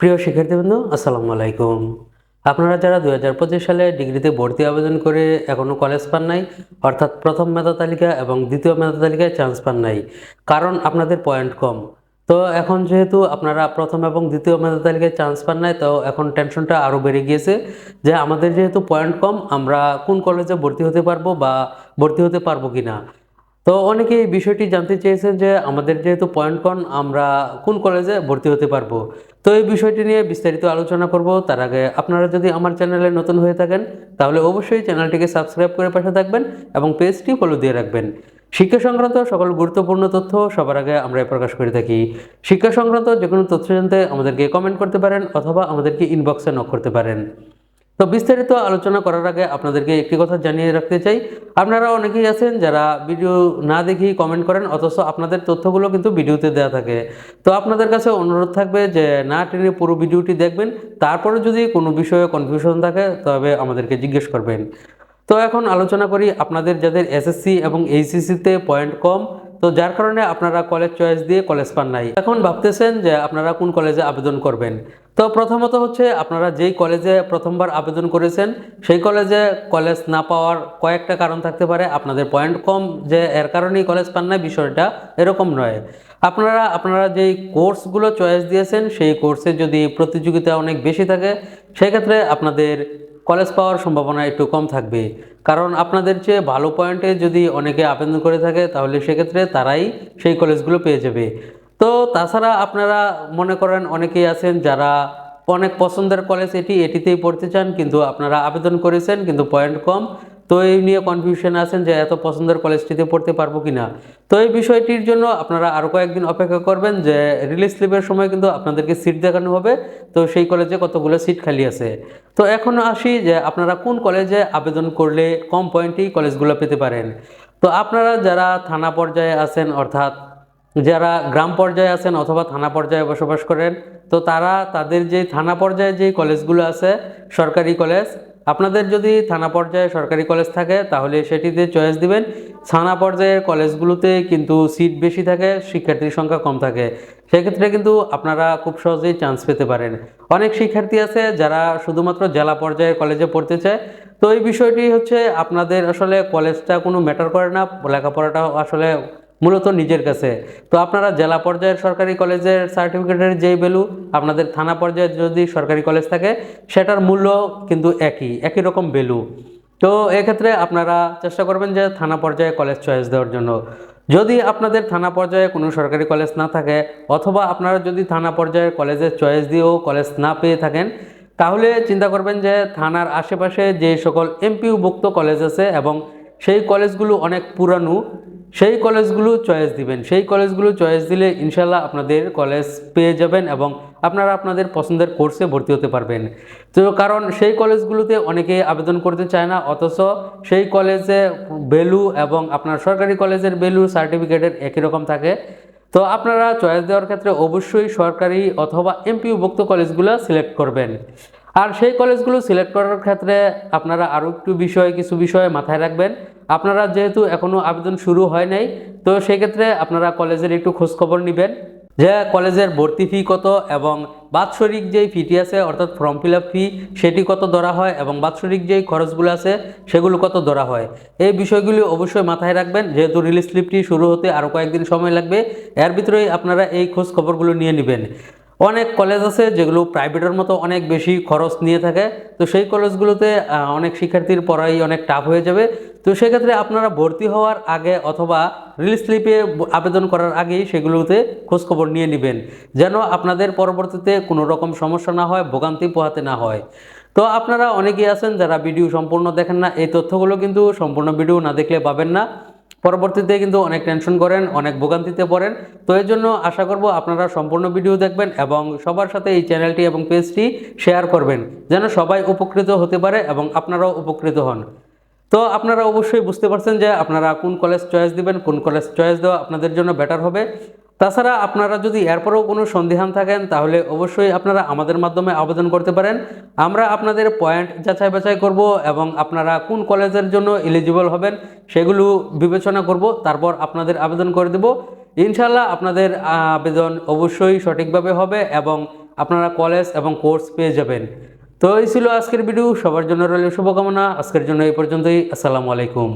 প্রিয় শিক্ষার্থীবৃন্দ, আসসালামু আলাইকুম। আপনারা যারা দু হাজার পঁচিশ সালে ডিগ্রিতে ভর্তি আবেদন করে এখনও কলেজ পান নাই, অর্থাৎ প্রথম মেধা তালিকা এবং দ্বিতীয় মেধা তালিকায় চান্স পান নাই, কারণ আপনাদের পয়েন্ট কম। তো এখন যেহেতু আপনারা প্রথম এবং দ্বিতীয় মেধা তালিকায় চান্স পান নাই, তো এখন টেনশনটা আরও বেড়ে গিয়েছে যে আমাদের যেহেতু পয়েন্ট কম, আমরা কোন কলেজে ভর্তি হতে পারব বা ভর্তি হতে পারব কি না তো অনেকে এই বিষয়টি জানতে চেয়েছেন যে আমাদের যেহেতু পয়েন্ট কন আমরা কোন কলেজে ভর্তি হতে পারব? তো এই বিষয়টি নিয়ে বিস্তারিত আলোচনা করব। তার আগে আপনারা যদি আমার চ্যানেলে নতুন হয়ে থাকেন, তাহলে অবশ্যই চ্যানেলটিকে সাবস্ক্রাইব করে পাশে থাকবেন এবং পেজটি ফলো দিয়ে রাখবেন। শিক্ষা সংক্রান্ত সকল গুরুত্বপূর্ণ তথ্য সবার আগে আমরা প্রকাশ করে থাকি। শিক্ষা সংক্রান্ত যে কোনো তথ্য জানতে আমাদেরকে কমেন্ট করতে পারেন অথবা আমাদেরকে ইনবক্সে নক করতে পারেন। তো বিস্তারিত আলোচনা করার আগে আপনাদেরকে একটি কথা জানিয়ে রাখতে চাই। আপনারা অনেকেই আছেন যারা ভিডিও না দেখেই কমেন্ট করেন, অথচ আপনাদের তথ্যগুলো কিন্তু ভিডিওতে দেওয়া থাকে। তো আপনাদের কাছে অনুরোধ থাকবে যে, না টেনে পুরো ভিডিওটি দেখবেন, তারপরে যদি কোনো বিষয়ে কনফিউশন থাকে, তবে আমাদেরকে জিজ্ঞেস করবেন। তো এখন আলোচনা করি আপনাদের যাদের এসএসসি এবং এইচএসসিতে পয়েন্ট কম, তো যার কারণে আপনারা কলেজ চয়েস দিয়ে কলেজ পান নাই। এখন ভাবতেছেন যে আপনারা কোন কলেজে আবেদন করবেন? তো প্রথমত হচ্ছে আপনারা যেই কলেজে প্রথমবার আবেদন করেছেন, সেই কলেজে কলেজ না পাওয়ার কয়েকটা কারণ থাকতে পারে। আপনাদের পয়েন্ট কম যে এর কারণেই কলেজ পান না বিষয়টা এরকম নয়। আপনারা আপনারা যেই কোর্সগুলো চয়েস দিয়েছেন, সেই কোর্সে যদি প্রতিযোগিতা অনেক বেশি থাকে, সেক্ষেত্রে আপনাদের কলেজ পাওয়ার সম্ভাবনা একটু কম থাকবে। কারণ আপনাদের চেয়ে ভালো পয়েন্টে যদি অনেকে আবেদন করে থাকে, তাহলে সেক্ষেত্রে তারাই সেই কলেজগুলো পেয়ে যাবে। তো তাছাড়া আপনারা মনে করেন অনেকেই আছেন যারা অনেক পছন্দের কলেজ এটি, এটিতেই পড়তে চান, কিন্তু আপনারা আবেদন করেছেন, কিন্তু পয়েন্ট কম। তো এই নিয়ে কনফিউশন আছেন যে এত পছন্দের কলেজটিতে পড়তে পারব কি না তো এই বিষয়টির জন্য আপনারা আরও কয়েকদিন অপেক্ষা করবেন যে রিলিজ স্লিপের সময় কিন্তু আপনাদেরকে সিট দেখানো হবে। তো সেই কলেজে কতগুলো সিট খালি আছে। তো এখন আসি যে আপনারা কোন কলেজে আবেদন করলে কম পয়েন্টেই কলেজগুলো পেতে পারেন। তো আপনারা যারা থানা পর্যায়ে আছেন, অর্থাৎ যারা গ্রাম পর্যায়ে আছেন অথবা থানা পর্যায়ে বসবাস করেন, তো তারা তাদের যে থানা পর্যায়ে যে কলেজগুলো আছে, সরকারি কলেজ, আপনাদের যদি থানা পর্যায়ে সরকারি কলেজ থাকে, তাহলে সেটিতে চয়েস দিবেন। থানা পর্যায়ের কলেজগুলোতে কিন্তু সিট বেশি থাকে, শিক্ষার্থীর সংখ্যা কম থাকে। সেক্ষেত্রে কিন্তু আপনারা খুব সহজেই চান্স পেতে পারেন। অনেক শিক্ষার্থী আছে যারা শুধুমাত্র জেলা পর্যায়ের কলেজে পড়তে চায়। তো এই বিষয়টি হচ্ছে আপনাদের আসলে কলেজটা কোনো ম্যাটার করে না লেখাপড়াটা আসলে মূলত নিজের কাছে। তো আপনারা জেলা পর্যায়ের সরকারি কলেজের সার্টিফিকেটের যেই ভ্যালু আপনাদের থানা পর্যায়ে যদি সরকারি কলেজ থাকে, সেটার মূল্য কিন্তু একই একই রকম ভ্যালু তো এক্ষেত্রে আপনারা চেষ্টা করবেন যে থানা পর্যায়ে কলেজ চয়েস দেওয়ার জন্য। যদি আপনাদের থানা পর্যায়ে কোনো সরকারি কলেজ না থাকে, অথবা আপনারা যদি থানা পর্যায়ের কলেজের চয়েস দিয়েও কলেজ না পেয়ে থাকেন, তাহলে চিন্তা করবেন যে থানার আশেপাশে যে সকল এমপিউভুক্ত কলেজ আছে এবং সেই কলেজগুলো অনেক পুরানো সেই কলেজগুলো চয়েস দিবেন। সেই কলেজগুলো চয়েস দিলে ইনশাল্লাহ আপনাদের কলেজ পেয়ে যাবেন এবং আপনারা আপনাদের পছন্দের কোর্সে ভর্তি হতে পারবেন। তো কারণ সেই কলেজগুলোতে অনেকে আবেদন করতে চায় না, অথচ সেই কলেজে ভ্যালু এবং আপনার সরকারি কলেজের ভ্যালু সার্টিফিকেটের একই রকম থাকে। তো আপনারা চয়েস দেওয়ার ক্ষেত্রে অবশ্যই সরকারি অথবা এমপিউভুক্ত কলেজগুলো সিলেক্ট করবেন। আর সেই কলেজগুলো সিলেক্ট করার ক্ষেত্রে আপনারা আরও একটু বিষয়, কিছু বিষয় মাথায় রাখবেন। আপনারা যেহেতু এখনও আবেদন শুরু হয় নাই, তো সেক্ষেত্রে আপনারা কলেজের একটু খোঁজখবর নেবেন যে কলেজের ভর্তি ফি কত এবং বাৎসরিক যেই ফিটি আছে, অর্থাৎ ফর্ম ফিল আপ ফি, সেটি কত ধরা হয় এবং বাৎসরিক যেই খরচগুলো আছে, সেগুলো কত ধরা হয়। এই বিষয়গুলি অবশ্যই মাথায় রাখবেন, যেহেতু রিলিজ স্লিপটি শুরু হতে আরও কয়েকদিন সময় লাগবে, এর ভিতরেই আপনারা এই খোঁজ খবরগুলো নিয়ে নেবেন। অনেক কলেজ আছে যেগুলো প্রাইভেটের মতো অনেক বেশি খরচ নিয়ে থাকে। তো সেই কলেজগুলোতে অনেক শিক্ষার্থীর পড়াই অনেক টাফ হয়ে যাবে। তো সেক্ষেত্রে আপনারা ভর্তি হওয়ার আগে অথবা রিলিজ স্লিপে আবেদন করার আগেই সেগুলোতে খোঁজখবর নিয়ে নেবেন। যেন আপনাদের পরবর্তীতে কোনো রকম সমস্যা না হয়, ভোগান্তি পোহাতে না হয়। তো আপনারা অনেকেই আছেন যারা ভিডিও সম্পূর্ণ দেখেন না, এই তথ্যগুলো কিন্তু সম্পূর্ণ ভিডিও না দেখলে পাবেন না। পরবর্তীতে কিন্তু অনেক টেনশন করেন, অনেক ভোগান্তিতে পড়েন। তো এর জন্য আশা করব আপনারা সম্পূর্ণ ভিডিও দেখবেন এবং সবার সাথে এই চ্যানেলটি এবং পেজটি শেয়ার করবেন, যেন সবাই উপকৃত হতে পারে এবং আপনারাও উপকৃত হন। তো আপনারা অবশ্যই বুঝতে পারছেন যে আপনারা কোন কলেজ চয়েস দিবেন, কোন কলেজ চয়েস দেওয়া আপনাদের জন্য বেটার হবে। তাছাড়া আপনারা যদি এরপরেও কোনো সন্দেহান থাকেন, তাহলে অবশ্যই আপনারা আমাদের মাধ্যমে আবেদন করতে পারেন। আমরা আপনাদের পয়েন্ট যাচাই বাছাই করব এবং আপনারা কোন কলেজের জন্য এলিজিবল হবেন সেগুলো বিবেচনা করব, তারপর আপনাদের আবেদন করে দেব। ইনশাল্লাহ আপনাদের আবেদন অবশ্যই সঠিকভাবে হবে এবং আপনারা কলেজ এবং কোর্স পেয়ে যাবেন। তো এই ছিল আজকের ভিডিও, সবার জন্য রইল শুভকামনা। আজকের জন্য এই পর্যন্তই। আসসালামু আলাইকুম।